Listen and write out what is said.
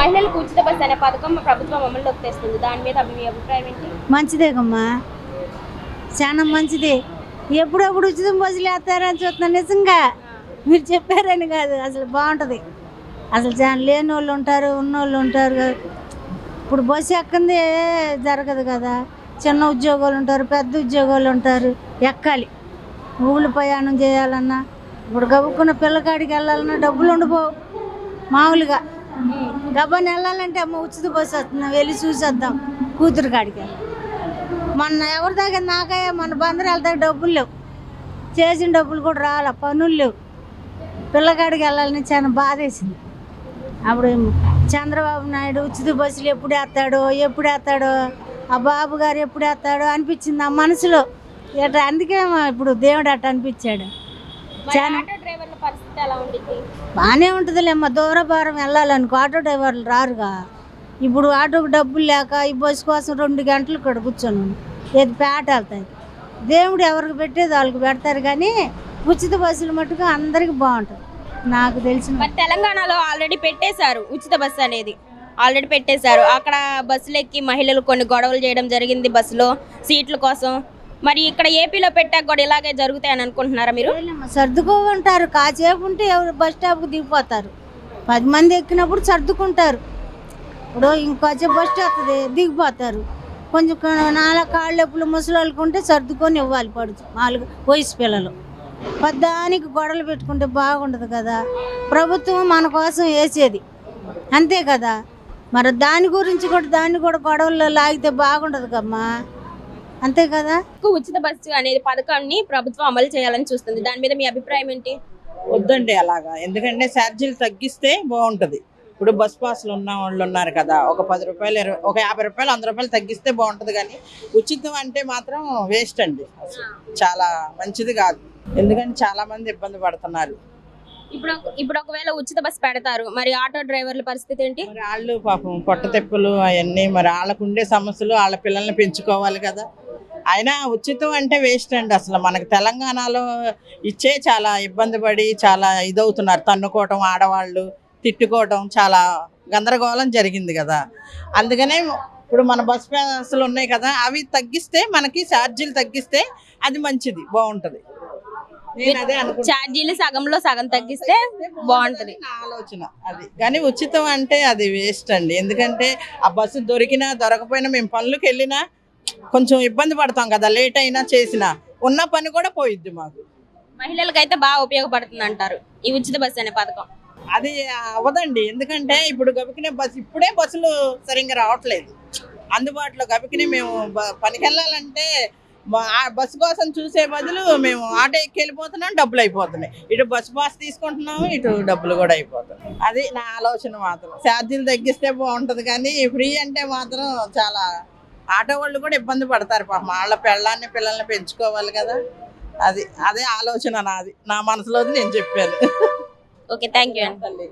మహిళలకు ఉచిత బస్సు అనే పథకం ప్రభుత్వం అమల్లోకి తెస్తుంది. దాని మీద మీ అభిప్రాయం ఏంటి? మంచిదేగమ్మా చాలా మంచిది. ఎప్పుడప్పుడు ఉచితం బస్సులు వేస్తారని చూస్తున్నాను నిజంగా మీరు చెప్పారని కాదు. అసలు బాగుంటుంది. అసలు చాలా లేని వాళ్ళు ఉంటారు ఉన్నోళ్ళు ఉంటారు ఇప్పుడు బస్సు ఎక్కంది జరగదు కదా. చిన్న ఉద్యోగాలు ఉంటారు పెద్ద ఉద్యోగాలు ఉంటారు. ఎక్కాలి. ఊళ్ళు ప్రయాణం చేయాలన్నా. ఇప్పుడు గబుక్కున్న పిల్లకాడికి వెళ్ళాలన్నా డబ్బులు ఉండిపోవు మామూలుగా. గబాని వెళ్ళాలంటే అమ్మ ఉచిత బస్సు వస్తుంది. వెళ్ళి చూసేద్దాం కూతురు కాడికి. మొన్న ఎవరి దగ్గర నాకయ్యా మన బందరాల దగ్గర డబ్బులు లేవు. చేసిన డబ్బులు కూడా రాలే పనులు లేవు. పిల్లకాడికి వెళ్ళాలని చాలా బాధేసింది. అప్పుడు చంద్రబాబు నాయుడు ఉచిత బస్సులు ఎప్పుడు వేస్తాడో ఎప్పుడు వేస్తాడో ఆ బాబు గారు ఎప్పుడు వేస్తాడో అనిపించింది ఆ మనసులో. ఎట అందుకే ఇప్పుడు దేవుడు అట్ట అనిపించాడు. డ్రైవర్ల పరిస్థితి ఎలా ఉండిద్ది? బాగానే ఉంటుందిలేమ్మా దూరభారం వెళ్ళాలనుకో. ఆటో డ్రైవర్లు రారుగా. ఇప్పుడు ఆటోకి డబ్బులు లేక ఈ బస్సు కోసం రెండు గంటలు ఇక్కడ కూర్చొని. ఏది పేట వెళ్తాయి. దేవుడు ఎవరికి పెట్టేది వాళ్ళకి పెడతారు కానీ ఉచిత బస్సులు మటుకు అందరికి బాగుంటుంది. నాకు తెలిసిన మరి తెలంగాణలో ఆల్రెడీ పెట్టేశారు ఉచిత బస్సు అనేది. ఆల్రెడీ పెట్టేశారు. అక్కడ బస్సులు ఎక్కి మహిళలు కొన్ని గొడవలు చేయడం జరిగింది బస్సులో. సీట్ల కోసం మరి ఇక్కడ ఏపీలో పెట్టాక కూడా ఇలాగే జరుగుతాయని అనుకుంటున్నారా మీరు? ఏలేమ్మా, సర్దుకోమంటారు. కాసేపు ఉంటే ఎవరు బస్ స్టాప్కి దిగిపోతారు. పది మంది ఎక్కినప్పుడు సర్దుకుంటారు. ఇప్పుడు ఇంకొచ్చి బస్ స్టాప్ దిగిపోతారు. కొంచెం నాలుగు కాళ్ళు ఎప్పుడు ఉంటే సర్దుకొని ఇవ్వాలి పడుచు నాలుగు వయసు పిల్లలు. పద్దానికి గొడవలు పెట్టుకుంటే బాగుండదు కదా. ప్రభుత్వం మన కోసం వేసేది. అంతే కదా. మరి దాని గురించి కూడా దాన్ని కూడా గొడవల్లో లాగితే బాగుండదు కమ్మా అంతే కదా? ఉచిత బస్సు అనేది పథకాన్ని ప్రభుత్వం అమలు చేయాలని చూస్తుంది. దాని మీద మీ అభిప్రాయం ఏంటి? వద్దండి అలాగా. ఎందుకంటే ఛార్జీలు తగ్గిస్తే బాగుంటది. ఇప్పుడు బస్ పాస్లు ఉన్న వాళ్ళు ఉన్నారు కదా ఒక పది రూపాయలు ఇరవై ఒక యాభై రూపాయలు వంద రూపాయలు తగ్గిస్తే బాగుంటది కానీ ఉచితం అంటే మాత్రం వేస్ట్ అండి. చాలా మంచిది కాదు. ఎందుకంటే చాలా మంది ఇబ్బంది పడుతున్నారు. ఇప్పుడు ఇప్పుడు ఒకవేళ ఉచిత బస్సు పెడతారు మరి ఆటో డ్రైవర్ల పరిస్థితి ఏంటి? మరి వాళ్ళు పాపం పొట్ట తెప్పులు అవన్నీ మరి వాళ్ళకు ఉండే సమస్యలు వాళ్ళ పిల్లల్ని పెంచుకోవాలి కదా. అయినా ఉచితం అంటే వేస్ట్ అండి అసలు. మనకి తెలంగాణలో ఇచ్చే చాలా ఇబ్బంది పడి చాలా ఇదవుతున్నారు. తన్నుకోవటం ఆడవాళ్ళు తిట్టుకోవటం చాలా గందరగోళం జరిగింది కదా. అందుకనే ఇప్పుడు మన బస్ పాసులు ఉన్నాయి కదా అవి తగ్గిస్తే మనకి ఛార్జీలు తగ్గిస్తే అది మంచిది బాగుంటది. ఛార్జీలు సగంలో సగం తగ్గిస్తే బాగుంటది. ఆలోచన అది. కానీ ఉచితం అంటే అది వేస్ట్ అండి. ఎందుకంటే ఆ బస్సు దొరికినా దొరకపోయినా మేము పనులకు వెళ్ళినా కొంచెం ఇబ్బంది పడతాం కదా లేట్ అయినా చేసినా. ఉన్న పని కూడా పోయిద్ది మాకు. మహిళలకు అయితే బాగా ఉపయోగపడుతుంది అంటారు ఈ ఉచిత బస్సు అనే పథకం. అది అవ్వదండి ఎందుకంటే ఇప్పుడు గబికినే బస్సు ఇప్పుడే బస్సులు సరిగ్గా రావట్లేదు. అందుబాటులో గబికినే మేము పనికి వెళ్ళాలంటే బస్సు కోసం చూసే బదులు మేము ఆటో ఎక్కి వెళ్ళిపోతున్నాం డబ్బులు అయిపోతున్నాయి. ఇటు బస్సు పాస్ తీసుకుంటున్నాము ఇటు డబ్బులు కూడా అయిపోతున్నాయి. అది నా ఆలోచన మాత్రం. ఛార్జీలు తగ్గిస్తే బాగుంటుంది కానీ ఫ్రీ అంటే మాత్రం చాలా ఆటో వాళ్ళు కూడా ఇబ్బంది పడతారు పాపం. వాళ్ళ పెళ్ళాన్ని పిల్లల్ని పెంచుకోవాలి కదా. అది అదే ఆలోచన నాది. నా మనసులోది నేను చెప్పాను. ఓకే థ్యాంక్ యూ అండి.